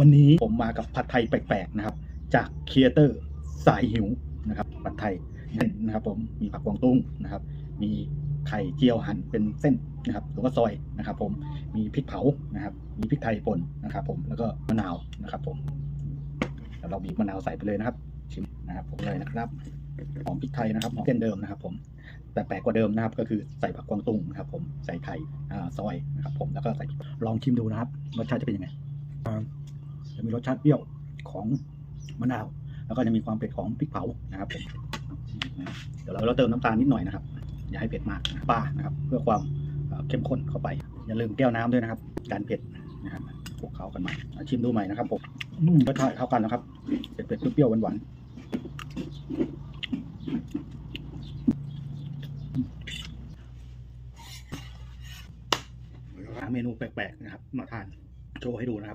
วันนี้ผมมากับผัดไทยแปลกๆนะครับ จากครีเอเตอร์สายหิวนะครับผัดไทยนนะครับ ผมมีผักกวางตุ้งนะครับ มีไข่เจียวหั่นเป็นเส้นนะครับหรือว่าซอยนะครับ ผมมีพริกเผานะครับ มีพริกไทยป่นนะครับ ผมแล้วก็มะนาวนะครับ ผมเราบีบมะนาวใส่ไปเลยนะครับ ชิมนะครับ ผมเลยนะครับหอมพริกไทยนะครับหอมเส้นเดิมนะครับ ผมแต่แปลกกว่าเดิมนะครับ ก็คือใส่ผักกวางตุ้งนะครับ ผมใส่ไข่ซอยนะครับ ผมแล้วก็ใส่ลองชิมดูนะครับรสชาติจะเป็นยังไง มีรสชาติเปรี้ยวของมะนาว แล้วก็จะมีความเผ็ดของพริกเผานะครับผมเดี๋ยวเราเราเติมน้ำตาลนิดหน่อยนะครับ อย่าให้เผ็ดมากปลานะครับ เพื่อความเข้มข้นเข้าไป อย่าลืมแก้วน้ำด้วยนะครับ การเผ็ดนะครับคลุกเคล้ากันใหม่ชิมดูใหม่นะครับผมอืมรสชาติเข้ากันนะครับเผ็ดเผ็ดๆเปรี้ยวๆหวานๆหาเมนูแปลกๆนะครับ มาทานโชว์ให้ดูนะครับ